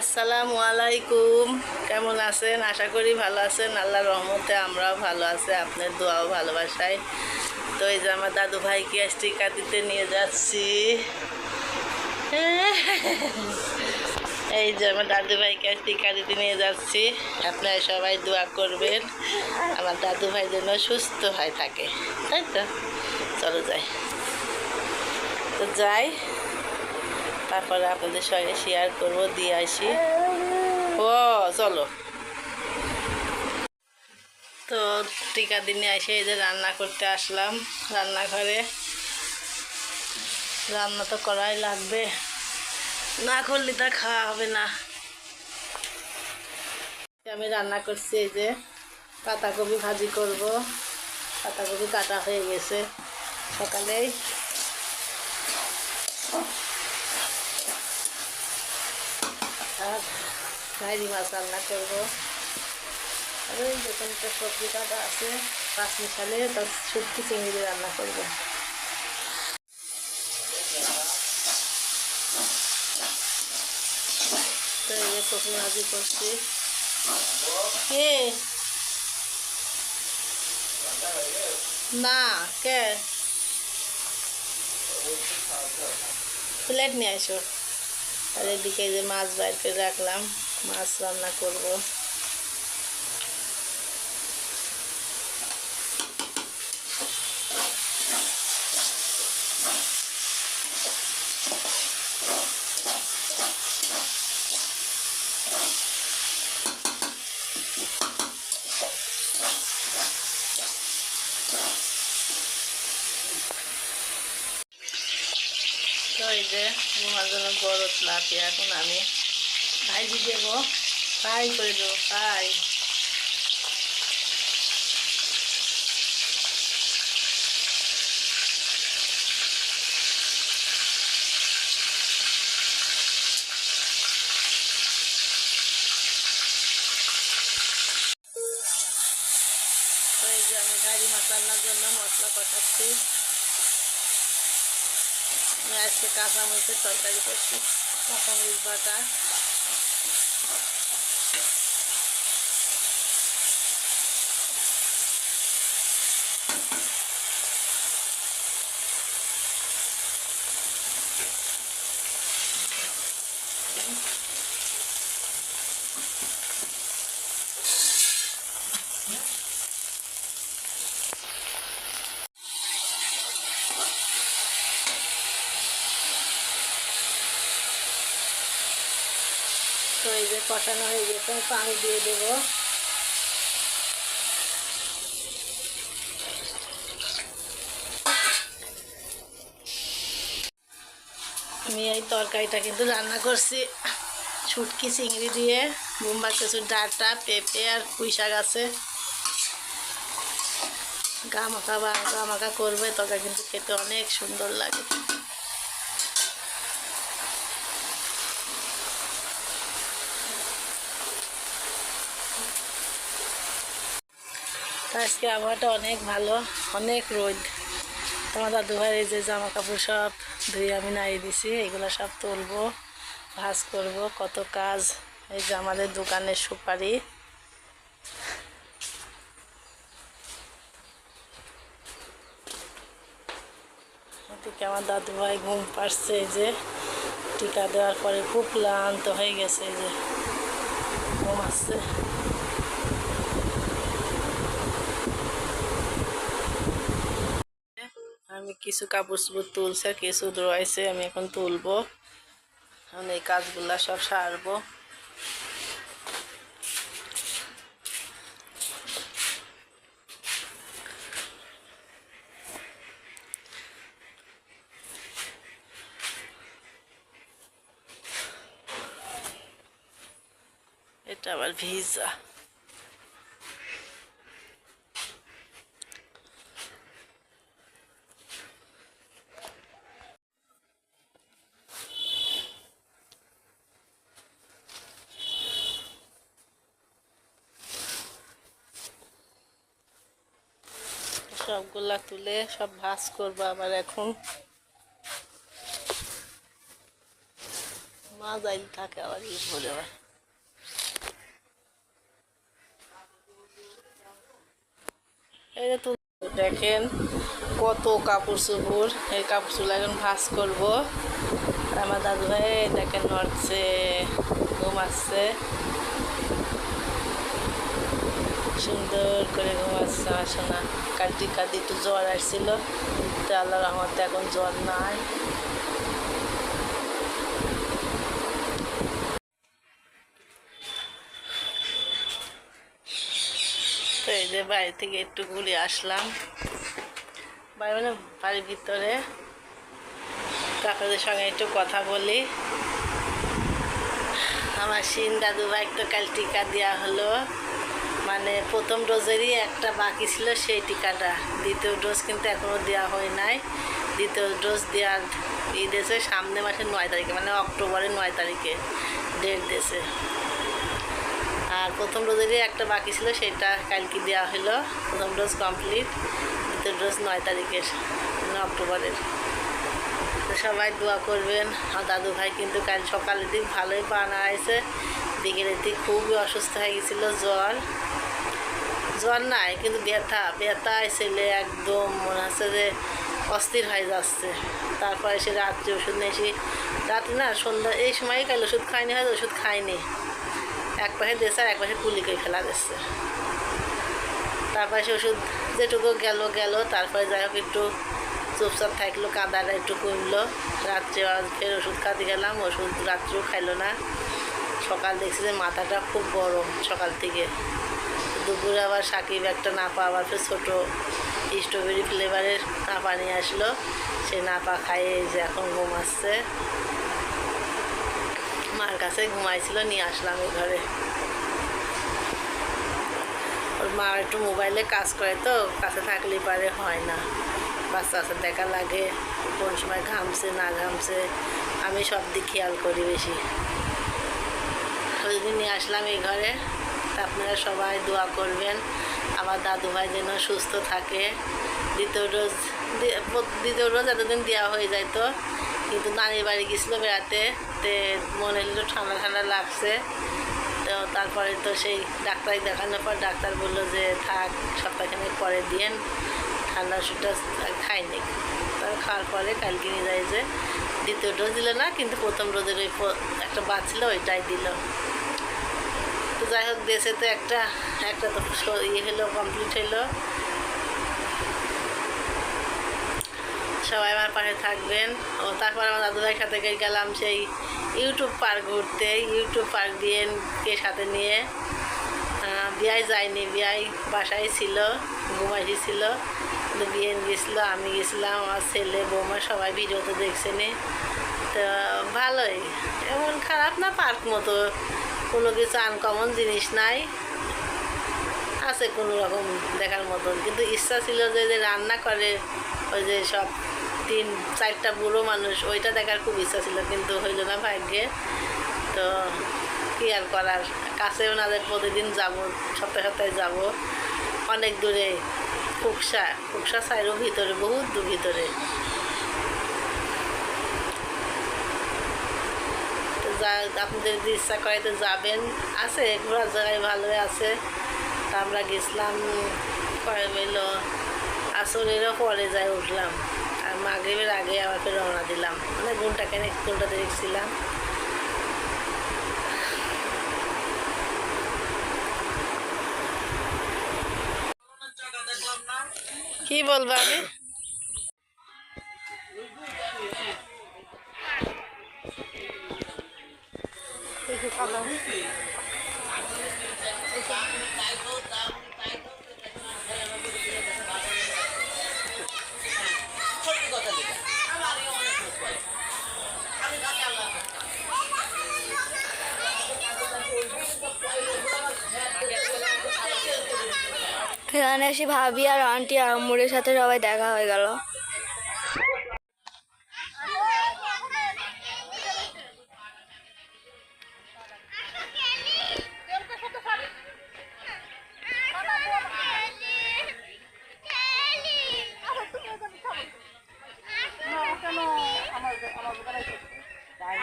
আসসালামু আলাইকুম। কেমন আছেন? আশা করি ভালো আছেন। আল্লাহর রহমতে আমরাও ভালো আছি। আপনার দোয়াও ভালোবাসায়। তো এই যে আমার দাদু ভাইকে স্টিকার দিতে নিয়ে যাচ্ছি? এই যে আমার দাদু ভাইকে স্টিকার দিতে নিয়ে যাচ্ছি। আপনারা সবাই দোয়া করবেন। আমার দাদু ভাই যেন সুস্থ হয়ে থাকে। তাই তো? চলো যাই। তো যাই। তারপরে আপনাদের সঙ্গে শেয়ার করব, দিয়ে আসি। ও, চলো। তো টিকা দিনে এসে এই যে রান্না করতে আসলাম, রান্নাঘরে। রান্না তো করাই লাগবে। না করলে তা খাওয়া হবে না। আমি রান্না করছি এই যে পাতাকপি ভাজি করব। পাতাকপি কাটা হয়ে গেছে সকালেই। আর ভাইরি মাছ রান্না করব। আর ওই যখন একটা সবজি কাটা আছে, পাঁচ মিশালে তার শুটকি চিংড়ি দিয়ে রান্না করব। তো এই কপি ভাজি করছি। কে? না কে? প্লেট নিয়ে আসো আর এদিকে যে মাছ বাইর রাখলাম মাছ রান্না করব তো এই যে তোমার জন্য বড় লাপি এখন আমি ভাইজি দেবো। ফ্রাই করে দেবো, ফ্রাই। আমি গাড়ি মশলার জন্য মশলা কষাচ্ছি। আজকে কাঁচা মরিচের তরকারি করছি। কাঁচা মরিচ বাটা। তো এই যে কষানো হয়ে গেছে পানি দিয়ে দেবো। আমি এই তরকারিটা কিন্তু রান্না করছি। ছুটকি চিংড়ি দিয়ে বোম্বা কিছু ডাটা, পেঁপে আর পুঁই শাক আছে। গা মাখা বা গা মাখা করবে তরকারি কিন্তু খেতে অনেক সুন্দর লাগে। আজকে আবহাওয়াটা অনেক ভালো, অনেক রোদ। তোমার দাদু ভাইয়ের এই যে জামা কাপড় সব ধুয়ে আমি নাড়িয়ে দিছি, এগুলো সব তুলবো, ভাজ করব, কত কাজ। এই যে আমাদের দোকানের সুপারি। এদিকে আমার দাদু ভাই ঘুম এই যে টিকা দেওয়ার পরে খুব ক্লান্ত হয়ে গেছে, এই যে ঘুম আসছে আমি কিছু কাপড় চোপড় তুলছে, কিছু রয়েছে আমি এখন তুলবো। এখন এই কাজগুলা সব সারবো। এটা আবার ভিজা। সবগুলা তুলে সব ভাজ করব আবার এখন। মা থাকে আবার ইয়ে দেখেন কত কাপড় চোপড়, এই কাপড় চোপড় এখন ভাস করব। আমার দাদু ভাই দেখেন নড়ছে ঘুমাচ্ছে সুন্দর করে ঘুমাচ্ছে আমার সোনা। টিকা দিয়ে একটু জ্বর আসছিল। তো আল্লাহ রহমতে এখন জ্বর নাই। তো এই যে বাড়ি থেকে একটু ঘুরে আসলাম। বাড়ি মানে বাড়ির ভিতরে। তো আপনাদের সঙ্গে একটু কথা বলি। আমার সিন দাদু ভাই তো কাল টিকা দেওয়া হলো। মানে প্রথম ডোজেরই একটা বাকি ছিল সেই টিকাটা। দ্বিতীয় ডোজ কিন্তু এখনও দেওয়া হয় নাই। দ্বিতীয় ডোজ দেওয়ার ই দেশে সামনে মাসের নয় তারিখে মানে অক্টোবরের নয় তারিখে ডেট দেশে আর প্রথম ডোজেরই একটা বাকি ছিল, সেটা কালকে দেওয়া হলো। প্রথম ডোজ কমপ্লিট দ্বিতীয় ডোজ নয় তারিখের মানে অক্টোবরের। তো সবাই দোয়া করবেন। আর দাদু ভাই কিন্তু কাল সকালের দিক ভালোই পানা আছে বিকেলের দিক খুবই অসুস্থ হয়ে গেছিল জ্বর। জ্বর নাই, কিন্তু ব্যথা ব্যথায় ছেলে একদম মনে হচ্ছে যে অস্থির হয়ে যাচ্ছে। তারপরে সে রাত্রে ওষুধ নিয়েছি রাত্রে না, সন্ধ্যা, এই সময়ই কাল ওষুধ খাইনি, হয়তো ওষুধ খাইনি। এক পাশে দিয়েছে আর এক পাশে কুলি করে ফেলা দিচ্ছে। তারপরে সে ওষুধ যেটুকু গেল গেল, তারপরে যাই হোক একটু চুপচাপ থাকল, কাদাটা একটু কমলো। রাত্রে ফের ওষুধ খাতে গেলাম, ওষুধ রাত্রেও খাইলো না। সকাল দেখছি যে মাথাটা খুব গরম সকাল থেকে। দুপুরে আবার সাকিব একটা নাপা, আবার ফের ছোটো স্ট্রবেরি ফ্লেভারের নাপা নিয়ে আসলো। সে নাপা খাইয়ে যে এখন ঘুমাচ্ছে মার কাছে ঘুমাইছিল, নিয়ে আসলাম এই ঘরে। ওর মা একটু মোবাইলে কাজ করে তো, কাছে থাকলে পারে, হয় না। বাচ্চা কাছে দেখা লাগে, কোন সময় ঘামছে, না ঘামছে, আমি সব দিক খেয়াল করি বেশি। ওই দিন নিয়ে আসলাম এই ঘরে। আপনারা সবাই দোয়া করবেন, আমার দাদু ভাই যেন সুস্থ থাকে। দ্বিতীয় ডোজ দ্বিতীয় ডোজ এতদিন দেওয়া হয়ে যায় তো কিন্তু নানির বাড়ি গেছিল বেড়াতে, তে মনে হলো ঠান্ডা ঠান্ডা লাগছে। তো তারপরে তো সেই ডাক্তার দেখানোর পর ডাক্তার বলল যে, থাক, সপ্তাহখানেক পরে দিয়েন। ঠান্ডা ওষুধটা খাইনি তার খাওয়ার পরে কালকে নিয়ে যায় যে দ্বিতীয় ডোজ দিল না, কিন্তু প্রথম ডোজের ওই একটা বাঁচছিল ওইটাই দিল। তো যাই হোক, দেশে তো একটা একটা তো ইয়ে হলো কমপ্লিট হলো সবাই আমার পাশে থাকবেন। ও তারপর আমার দাদুভাইয়ের সাথে গেলাম সেই ইউটিউব পার্ক ঘুরতে। ইউটিউব পার্ক দিয়ে কে সাথে নিয়ে বিয়ায় যায়নি বিয়ায় বাসায় ছিল, ঘুমাইছি বিয়ে গেছিল, আমি গেছিলাম আমার ছেলে, বৌমা সবাই ভিডিওতে দেখছেনি। তো ভালোই, এমন খারাপ না পার্ক মতো, কোনো কিছু আনকমন জিনিস নাই। আছে কোনো রকম দেখার মতন, কিন্তু ইচ্ছা ছিল যে যে রান্না করে, ওই যে সব তিন, চারটা বুড়ো মানুষ, ওইটা দেখার খুব ইচ্ছা ছিল, কিন্তু হইল না ভাগ্যে। তো কি আর করার কাছে ওনাদের প্রতিদিন যাব, সপ্তাহে সপ্তাহে যাব। অনেক দূরে কুকসা কুকসা সাইডও ভিতরে বহুত দূর ভিতরে যা, আপনাদের যদি ইচ্ছা করে তো যাবেন। আছে, ঘোরার জায়গায় ভালোই আছে। তা আমরা গেছিলাম কয় মিল আসরেরও পরে যাই উঠলাম। আর মাগরীবের আগে ফের রওনা দিলাম। মানে ঘণ্টা কেন ঘণ্টা দেখছিলাম। কি বলব আমি এখানে এসে ভাবি আর আন্টি আম্মুরের সাথে সবাই দেখা হয়ে গেল।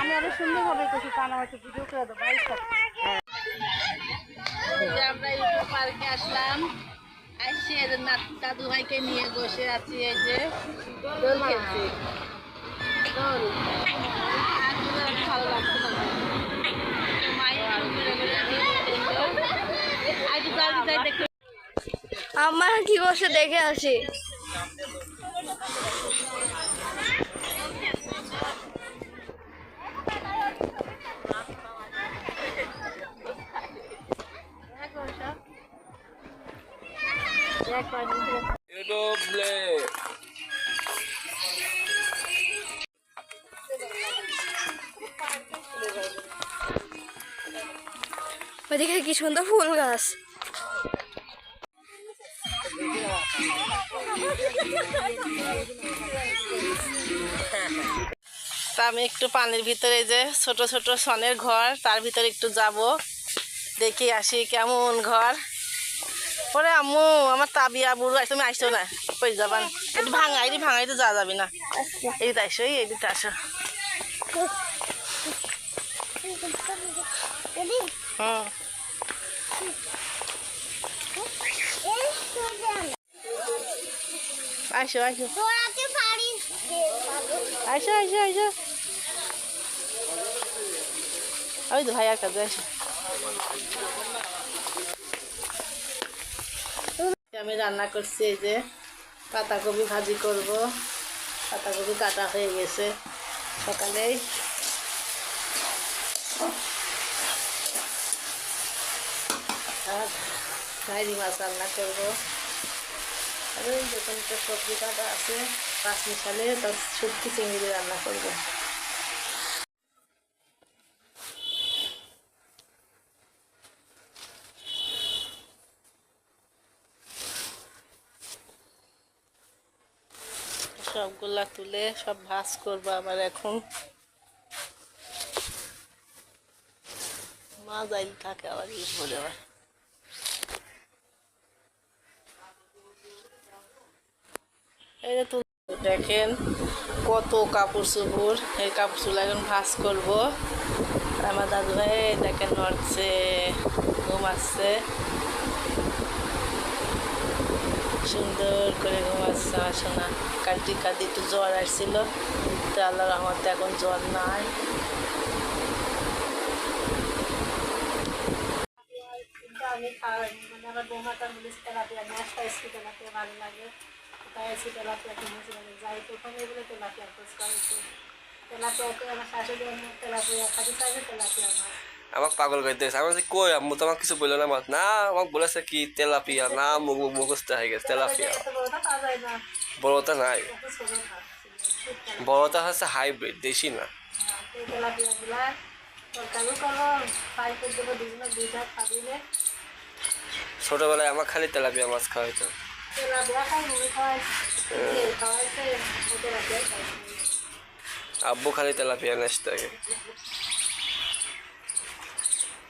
আমি আরও সুন্দরভাবে করছি এই দাদু ভাইকে নিয়ে বসে আছি এই যে। আমার কি বসে দেখে আসি? Doble. কি সুন্দর ফুল গাছ আমি একটু পানির ভিতরে যে ছোট ছোট সনের ঘর, তার ভিতরে একটু যাব দেখি আসি কেমন ঘর ওরে আম্মু আমার তাবিয়া বুড়ো আছে তুমি আসছো না। কই যাবান একটু ভাঙাই দি ভাঙাই তো যাওয়া যাবে না। এই তো আসো এই দিতে আসো। হুম। আসো আসো আসো আসো আসো ওই তো ভাইয়ার কাছে আসো আমি রান্না করছি এই যে পাতাকপি ভাজি করব। পাতাকপি কাটা হয়ে গেছে। সকালেই আর ভাইরি মাছ রান্না করব। আর ওই যখন একটা সবজি কাটা আছে, পাঁচ মিশালে তার শুটকি চিংড়ি রান্না করব সবগুলা তুলে সব ভাজ করব আবার এখন। মা যাইল থাকে আবার বলে আবার। এই দেখেন কত কাপড় চোপড়, এই কাপড় চোপড় এখন ভাজ করব। আমার দাদু ভাই দেখেন নড়ছে, ঘুমাচ্ছে। সুন্দর করে ঘুমাচ্ছে আমার সোনা। কাটি কাটি একটু জ্বর আসছিল। তো আল্লাহ রহমতে এখন জ্বর নাই। আমি মানে আমার বৌমাটা তেলাপিয়া ভালো লাগে। তাই তেলাপিয়া যাই প্রথম তেলাপিয়া তেলাপিয়া আমার আমার তেলাপিয়া আমাক পাগল করে দিয়েছে আমার কই, আম্মু তো আমাকে কিছু বলল না আমার না, আমাকে বলেছে কি তেলাপিয়া, না মুখ মুখ মুখস্থ হয়ে গেছে, তেলাপিয়া। এত বড়টা হাইব্রিড দেশি না। বড়টা নাই এত ছোট খাচ্ছি বড়টা হচ্ছে হাইব্রিড দেশি